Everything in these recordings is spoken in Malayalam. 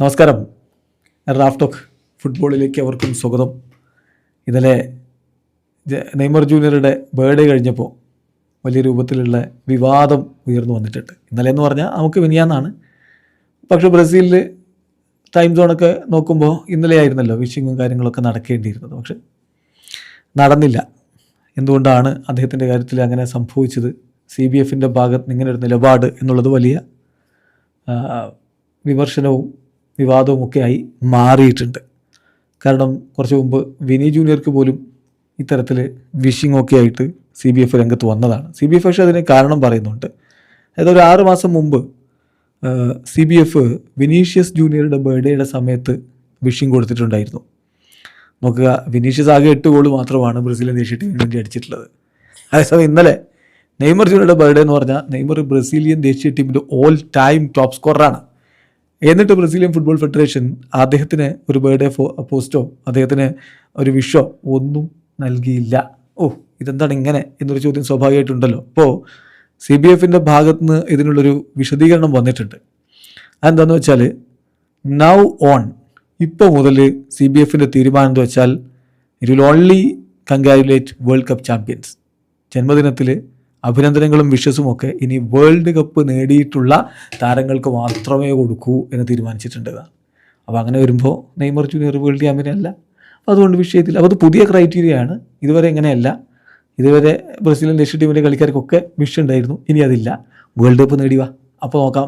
നമസ്കാരം. റാഫ് ടോക്ക് ഫുട്ബോളിലേക്ക് അവർക്കും സ്വാഗതം. ഇന്നലെ നെയ്മർ ജൂനിയറുടെ ബർത്ത്ഡേ കഴിഞ്ഞപ്പോൾ വലിയ രൂപത്തിലുള്ള വിവാദം ഉയർന്നു വന്നിട്ടുണ്ട്. ഇന്നലെ എന്ന് പറഞ്ഞാൽ നമുക്ക് മിനിയാന്നാണ്. പക്ഷേ ബ്രസീലിൽ ടൈം സോണൊക്കെ നോക്കുമ്പോൾ ഇന്നലെ ആയിരുന്നല്ലോ വിഷിങ്ങും കാര്യങ്ങളൊക്കെ നടക്കേണ്ടിയിരുന്നത്. പക്ഷെ നടന്നില്ല. എന്തുകൊണ്ടാണ് അദ്ദേഹത്തിന്റെ കാര്യത്തിൽ അങ്ങനെ സംഭവിച്ചത്? സി ബി എഫിന്റെ ഭാഗത്ത് നിന്ന് ഇങ്ങനെ ഒരു നിലപാട് എന്നുള്ളത് വലിയ വിമർശനവും വിവാദവും ഒക്കെ ആയി മാറിയിട്ടുണ്ട്. കാരണം കുറച്ച് മുമ്പ് വിനി ജൂനിയർക്ക് പോലും ഇത്തരത്തിൽ വിഷിംഗ് ഒക്കെ ആയിട്ട് സി ബി എഫ് രംഗത്ത് വന്നതാണ്. സി ബി എഫ് പക്ഷേ അതിന് കാരണം പറയുന്നുണ്ട്. അതായത് ഒരു ആറ് മാസം മുമ്പ് സി ബി എഫ് വിനീഷ്യസ് ജൂനിയറുടെ ബർത്ത്ഡേയുടെ സമയത്ത് വിഷിംഗ് കൊടുത്തിട്ടുണ്ടായിരുന്നു. നോക്കുക വിനീഷ്യസ് ആകെ എട്ട് ഗോൾ മാത്രമാണ് ബ്രസീലിയൻ ദേശീയ ടീമിന് വേണ്ടി അടിച്ചിട്ടുള്ളത് അതേസമയം ഇന്നലെ നെയ്മർ ജൂനിയറുടെ ബർത്ത്ഡേ എന്ന് പറഞ്ഞാൽ നെയ്മർ ബ്രസീലിയൻ ദേശീയ ടീമിന്റെ ഓൾ ടൈം ടോപ്പ് സ്കോററാണ് എന്നിട്ട് ബ്രസീലിയൻ ഫുട്ബോൾ ഫെഡറേഷൻ അദ്ദേഹത്തിന് ഒരു ബർത്ത്ഡേ പോസ്റ്റോ അദ്ദേഹത്തിന് ഒരു വിഷോ ഒന്നും നൽകിയില്ല. ഓ ഇതെന്താണ് ഇങ്ങനെ എന്നൊരു ചോദ്യം സ്വാഭാവികമായിട്ടുണ്ടല്ലോ. അപ്പോൾ സി ബി എഫിന്റെ ഭാഗത്ത് നിന്ന് ഇതിനുള്ളൊരു വിശദീകരണം വന്നിട്ടുണ്ട്. അതെന്താണെന്ന് വെച്ചാൽ നൗ ഓൺ ഇപ്പോൾ മുതൽ സി ബി എഫിന്റെ തീരുമാനം എന്ന് വെച്ചാൽ it will only congratulate world cup champions ജന്മദിനത്തിൽ അഭിനന്ദനങ്ങളും വിഷസും ഒക്കെ ഇനി വേൾഡ് കപ്പ് നേടിയിട്ടുള്ള താരങ്ങൾക്ക് മാത്രമേ കൊടുക്കൂ എന്ന് തീരുമാനിച്ചിട്ടുണ്ട്. അപ്പോൾ അങ്ങനെ വരുമ്പോൾ നെയ്മർ ജൂനിയർ വേൾഡ് ചാമ്പ്യനല്ല അപ്പോൾ അതുകൊണ്ട് വിഷയത്തിൽ അപ്പോൾ അത് പുതിയ ക്രൈറ്റീരിയ ആണ്. ഇതുവരെ ഇങ്ങനെയല്ല. ഇതുവരെ ബ്രസീലിയൻ ദേശീയ ടീമിലെ കളിക്കാർക്കൊക്കെ വിഷ ഉണ്ടായിരുന്നു. ഇനി അതില്ല. വേൾഡ് കപ്പ് നേടിവാ അപ്പോൾ നോക്കാം.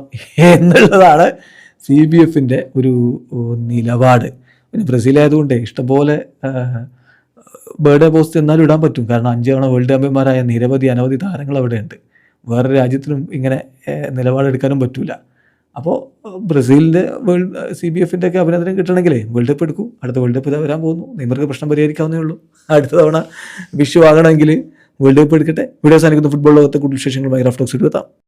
എന്നുള്ളതാണ് സി ബി എഫിന്റെ ഒരു നിലപാട്. പിന്നെ ബ്രസീൽ ആയതുകൊണ്ട് ഇഷ്ടംപോലെ ബർത്ത്ഡേ പോസ്റ്റ് എന്നാലും ഇടാൻ പറ്റും. കാരണം അഞ്ച് തവണ വേൾഡ് ചാമ്പ്യന്മാരായ നിരവധി അനവധി താരങ്ങൾ അവിടെയുണ്ട്. വേറെ രാജ്യത്തിനും ഇങ്ങനെ നിലപാടെടുക്കാനും പറ്റില്ല അപ്പോൾ ബ്രസീലിന്റെ വേൾഡ് സി ബി എഫിന്റെ ഒക്കെ അഭിനന്ദനം കിട്ടണമെങ്കിലേ വേൾഡ് കപ്പ് എടുക്കും. അടുത്ത വേൾഡ് കപ്പ് ഇതാ വരാൻ പോകുന്നു. നെയ്മർക്ക് പ്രശ്നം പരിഹരിക്കാവുന്നേ ഉള്ളൂ. അടുത്ത തവണ വിഷു ആകണമെങ്കിൽ വേൾഡ് കപ്പ് എടുക്കട്ടെ. വീഡിയോ സാധിക്കുന്ന ഫുട്ബോൾ ലോകത്തെ കൂടുതൽ വിശേഷങ്ങൾ റഫ് ടോക്സ് എടുത്താം